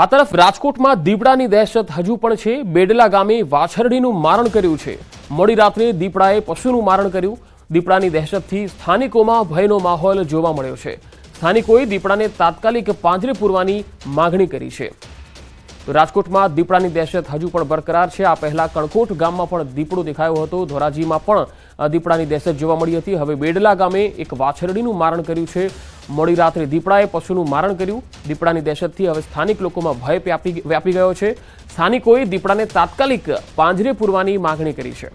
આ તરફ રાજકોટમાં દીપડાની દહેશત હજુ પણ છે. બેડલા ગામે વાછરડીનું મારણ કર્યું છે. મોડી રાત્રે દીપડાએ પશુનું મારણ કર્યું. દીપડાની દહેશતથી સ્થાનિકોમાં ભયનો માહોલ જોવા મળ્યો છે. સ્થાનિકોએ દીપડાને તાત્કાલિક પાંજરે પૂરવાની માગણી કરી છે. રાજકોટમાં દીપડાની દહેશત હજુ પણ બરકરાર છે. આ પહેલા કણકોટ ગામમાં પણ દીપડો દેખાયો હતો. ધોરાજીમાં પણ દીપડાની દહેશત જોવા મળી હતી. હવે બેડલા ગામે એક વાછરડીનું મારણ કર્યું છે. મોડી રાત્રે દીપડાએ પશુનું મારણ કર્યું. દીપડાની દહેશતથી હવે સ્થાનિક લોકોમાં ભય વ્યાપી વ્યાપી ગયો છે. સ્થાનિકોએ દીપડાને તાત્કાલિક પાંજરે પૂરવાની માગણી કરી છે.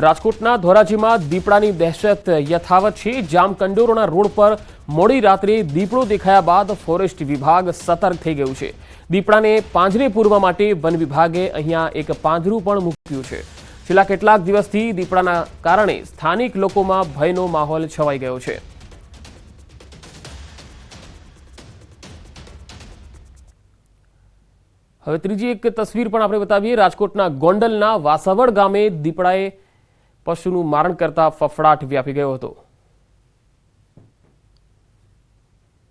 રાજકોટના ધોરાજીમાં દીપડાની દહેશત યથાવત છે. જામકંડોરોના રોડ પર મોડી રાત્રે દીપડો દેખાયા બાદ ફોરેસ્ટ વિભાગ સતર્ક થઈ ગયું છે. દીપડાને પાંજરે પૂરવા માટે વન વિભાગે અહીંયા એક પાંજરું પણ મૂક્યું છે. છેલ્લા કેટલાક દિવસથી દીપડાના કારણે સ્થાનિક લોકોમાં ભયનો માહોલ છવાઈ ગયો છે. હવે ત્રીજી એક તસવીર પણ આપણે બતાવીએ. રાજકોટના ગોંડલના વાસાવડ ગામે દીપડાએ પશુનું મારણ કરતા ફફડાટ વ્યાપી ગયો હતો.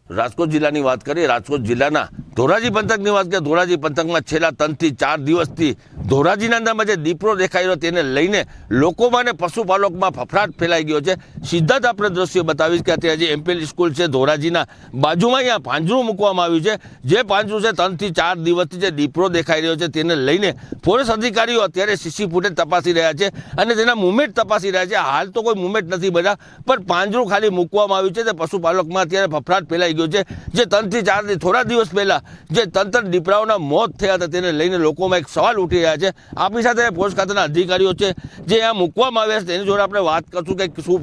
રાજકોટ જિલ્લાની વાત કરીએ રાજકોટ જિલ્લાના ધોરાજી પંથકની વાત કરીએ, ધોરાજી પંથકમાં છેલ્લા ત્રણથી ચાર દિવસથી ધોરાજીના અંદરમાં જે દીપડો દેખાઈ રહ્યો તેને લઈને લોકોમાં અને પશુપાલકમાં ફફડાટ ફેલાઈ ગયો છે. સીધા જ આપણે દ્રશ્યો બતાવીશ કે અત્યારે જે એમપીએલ સ્કૂલ છે, ધોરાજીના બાજુમાં અહીંયા પાંજરું મૂકવામાં આવ્યું છે. જે પાંજરું છે, ત્રણથી ચાર દિવસથી જે દીપડો દેખાઈ રહ્યો છે, તેને લઈને ફોરેસ્ટ અધિકારીઓ અત્યારે સીસી ફૂટેજ તપાસી રહ્યા છે અને તેના મુમેન્ટ તપાસી રહ્યા છે. હાલ તો કોઈ મુમેન્ટ નથી બધા, પણ પાંજરું ખાલી મૂકવામાં આવ્યું છે. તે પશુપાલકમાં અત્યારે ફફડાટ ફેલાઈ ગયો છે. જે ત્રણથી ચાર, થોડા દિવસ પહેલા જે તંત્ર દીપડાઓના મોત થયા હતા તેને લઈને લોકોમાં એક સવાલ ઉઠી રહ્યા છે. આપણી સાથે પોલીસ ખાતાના અધિકારીઓ છે, જે અહીંયા મૂકવામાં આવ્યા છે. તેની જોડે આપણે વાત કરશું કે શું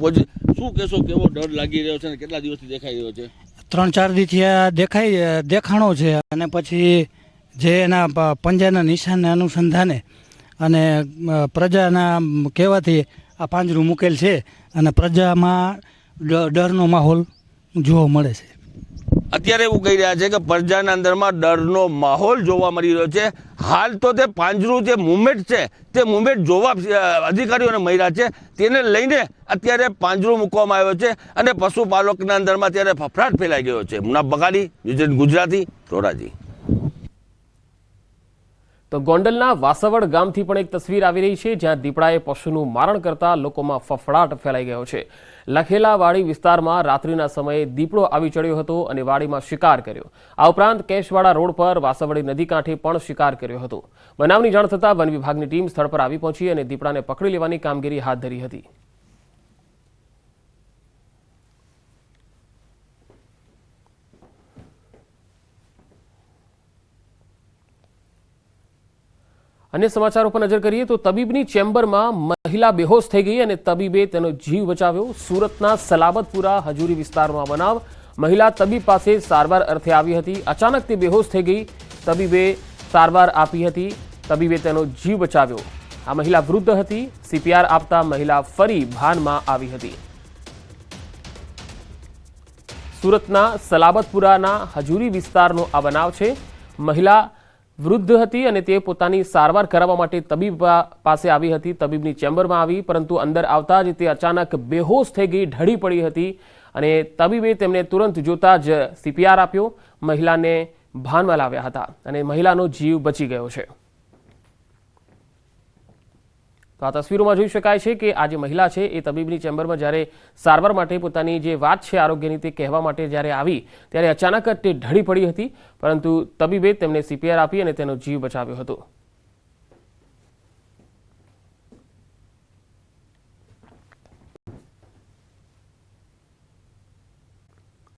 શું કહેશો, કેવો ડર લાગી રહ્યો છે અને કેટલા દિવસથી દેખાઈ રહ્યો છે? ત્રણ ચાર દીથી આ દેખાય દેખાણો છે અને પછી જે એના પંજાના નિશાનને અનુસંધાને અને પ્રજાના કહેવાથી આ પાંજરું મૂકેલ છે અને પ્રજામાં ડરનો માહોલ જોવા મળે છે. અત્યારે એવું કહી રહ્યા છે કે પ્રજાના અંદરમાં ડરનો માહોલ જોવા મળી રહ્યો છે. હાલ તો તે પાંજરું જે મુવમેન્ટ છે, તે મુવમેન્ટ જોવા અધિકારીઓને મળ્યા છે. તેને લઈને અત્યારે પાંજરું મૂકવામાં આવ્યો છે અને પશુપાલકના અંદરમાં અત્યારે ફફડાટ ફેલાઈ ગયો છે. મુના બગાડી વિજય ગુજરાતી, ધોરાજી. તો ગોંડલના વાસવડ ગામથી પણ એક તસવીર આવી રહી છે, જ્યાં દીપડાએ પશુનું મારણ કરતા લોકોમાં ફફડાટ ફેલાઈ ગયો છે. લખેલા વાડી વિસ્તારમાં રાત્રિના સમયે દીપડો આવી ચડ્યો હતો અને વાડીમાં શિકાર કર્યો. આ ઉપરાંત કેશવાડા રોડ પર વાસવડી નદી કાંઠે પણ શિકાર કર્યો હતો. બનાવની જાણ થતાં વન વિભાગની ટીમ સ્થળ પર આવી પહોંચી અને દીપડાને પકડી લેવાની કામગીરી હાથ ધરી હતી. અન્ય સમાચારો પર નજર કરીએ તો તબીબની ચેમ્બરમાં મહિલા બેહોશ થઈ ગઈ અને તબીબે તેનો જીવ બચાવ્યો. સુરતના સલાબતપુરા હજુરી વિસ્તારમાં બનાવ. મહિલા તબીબ પાસે સારવાર અર્થે આવી હતી. અચાનક તે બેહોશ થઈ ગઈ. તબીબે સારવાર આપી હતી. તબીબે તેનો જીવ બચાવ્યો. આ મહિલા વૃદ્ધ હતી. સીપીઆર આપતા મહિલા ફરી ભાનમાં આવી હતી. સુરતના સલાબતપુરાના હજુરી વિસ્તારનો આ બનાવ છે. મહિલા વૃદ્ધ હતી અને તે પોતાની સારવાર કરાવવા માટે તબીબ પાસે આવી હતી. તબીબની ચેમ્બરમાં આવી, પરંતુ અંદર આવતા જ તે અચાનક બેહોશ થઈ ગઈ, ઢળી પડી હતી અને તબીબે તેમને તુરંત જોતા જ સીપીઆર આપ્યો. મહિલાને ભાનમાં લાવ્યા હતા અને મહિલાનો જીવ બચી ગયો છે. તો આ તસવીરોમાં જોઈ શકાય છે કે આ જે મહિલા છે એ તબીબની ચેમ્બરમાં જ્યારે સારવાર માટે પોતાની જે વાત છે આરોગ્યની તે કહેવા માટે જ્યારે આવી, ત્યારે અચાનક તે ઢળી પડી હતી, પરંતુ તબીબે તેમને સીપીઆર આપી અને તેનો જીવ બચાવ્યો હતો.